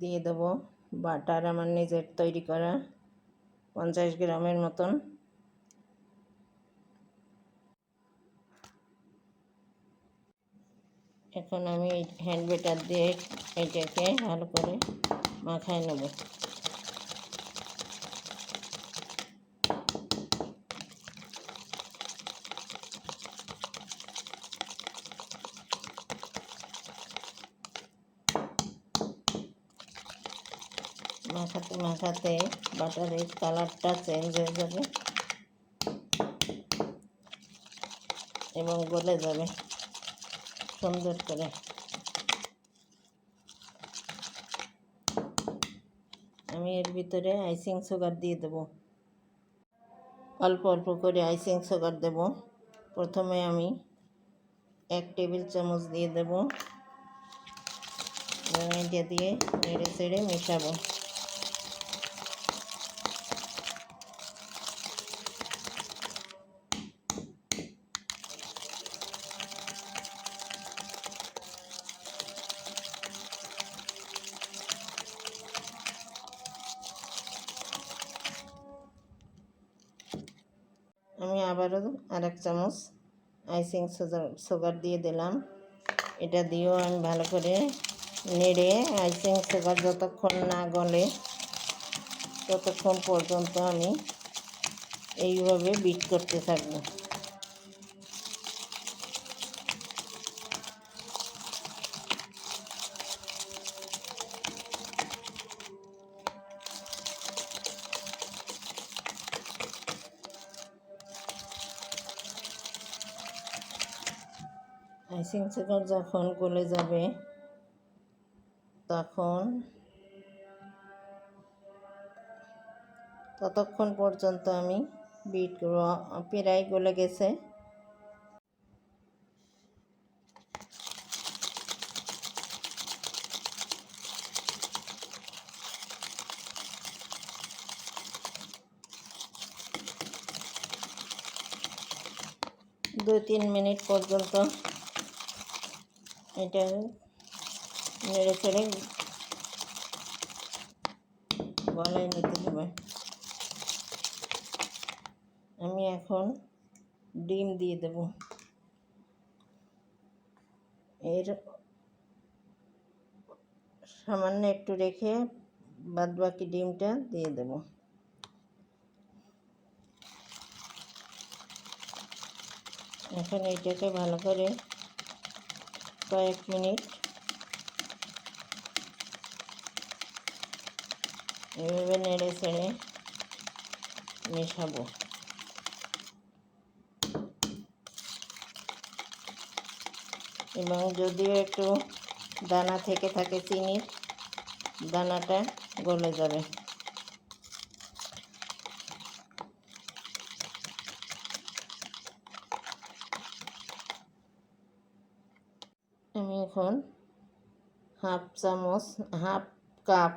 দিয়ে দেবো বাটার আমার নিজের তৈরি করা পঞ্চাশ গ্রামের মতন। এখন আমি হ্যান্ড বেটার দিয়ে এটাকে ভালো করে মাখায় নেব। মাখাতে মাখাতে বাটারের কালারটা চেঞ্জ হয়ে যাবে এবং গলে যাবে সুন্দর করে। আমি এর ভিতরে আইসিং সুগার দিয়ে দেব। অল্প অল্প করে আইসিং সুগার দেব। প্রথমে আমি এক টেবিল চামচ দিয়ে দেব। এটা দিয়ে নেড়ে চেড়ে মেশাবো আমি আবারও আর এক চামচ আইসিং সুগার দিয়ে দিলাম। এটা দিয়েও আমি ভালো করে নেড়ে আইসিং সুগার যতক্ষণ না গলে ততক্ষণ পর্যন্ত আমি এইভাবে বিট করতে থাকব। আইসিং সুগার যখন গলে যাবে, তখন ততক্ষণ পর্যন্ত আমি বিট প্রায় গলে গেছে। দুই তিন মিনিট পর্যন্ত এটা নেড়ে চেড়ে গলায় নিতে হবে। আমি এখন ডিম দিয়ে দেব। এর সামান্য একটু রেখে বাদ বাকি ডিমটা দিয়ে দেব। এখন এইটাকে ভালো করে কয়েক মিনিট। এভাবে নেড়ে চেড়ে মেশাবো। এবং যদিও একটু দানা থেকে থাকে চিনির, দানাটা গলে যাবে আমি এখন হাফ চামচ, হাফ কাপ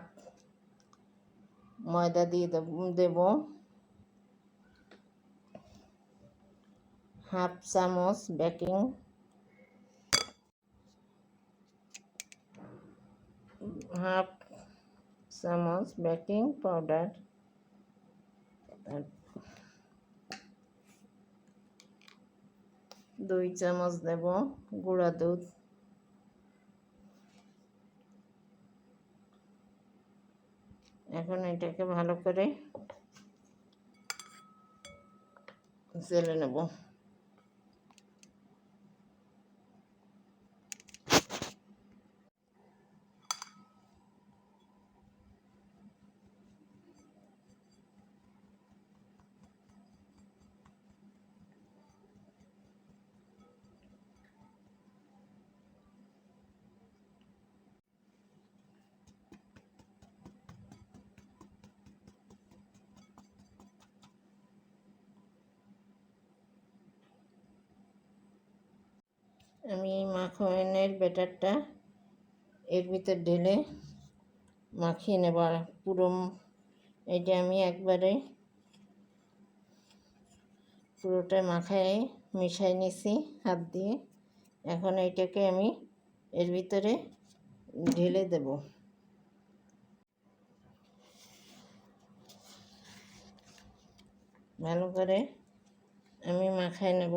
ময়দা দিয়ে দেব হাফ চামচ বেকিং হাফ চামচ বেকিং পাউডার। দুই চামচ দেব গুঁড়া দুধ। এখন এটাকে ভালো করে জেলে নেব। আমি এই মাখনের ব্যাটারটা এর ভিতর ঢেলে মাখিয়ে নেব আর পুরো এটা আমি একবারে পুরোটা মাখায় মিশাই নিছি হাত দিয়ে। এখন এটাকে আমি এর ভিতরে ঢেলে দেব। ভালো করে আমি মাখায় নেব।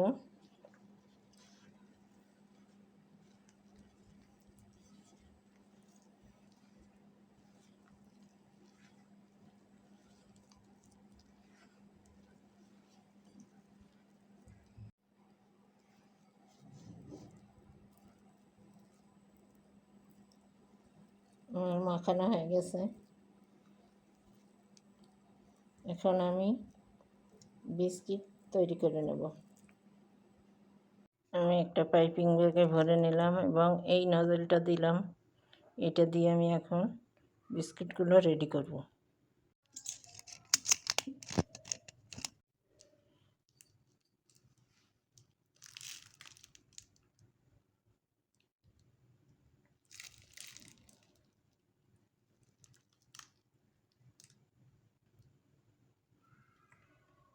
মাখানো হয়ে গেছে। এখন আমি বিস্কিট তৈরি করে নেব। আমি একটা পাইপিং ব্যাগে ভরে নিলাম এবং এই নজলটা দিলাম। এটা দিয়ে আমি এখন বিস্কিটগুলো রেডি করব।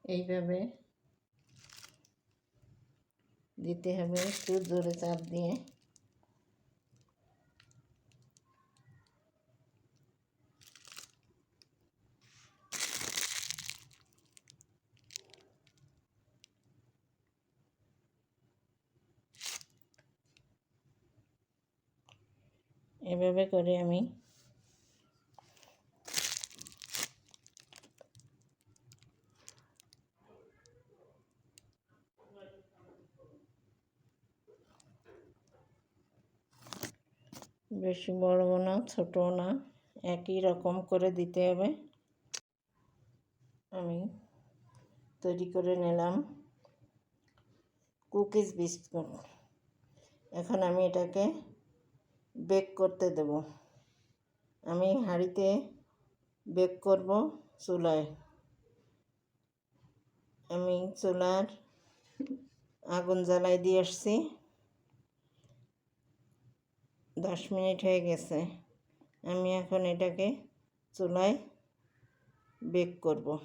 এইভাবে দিতে হবে একটু জোরে চাপ দিয়ে। এভাবে করে আমি বেশি বড়ও না, ছোট না, একই রকম করে দিতে হবে। আমি তৈরি করে নিলাম কুকিজ বিস্কুট। এখন আমি এটাকে বেক করতে দেব। আমি হাঁড়িতে বেক করব চুলায়। আমি চুলার আগুন জ্বালাই দিয়ে আসছি। দশ মিনিট হয়ে গেছে। আমি এখন এটাকে চুলায় বেক করব।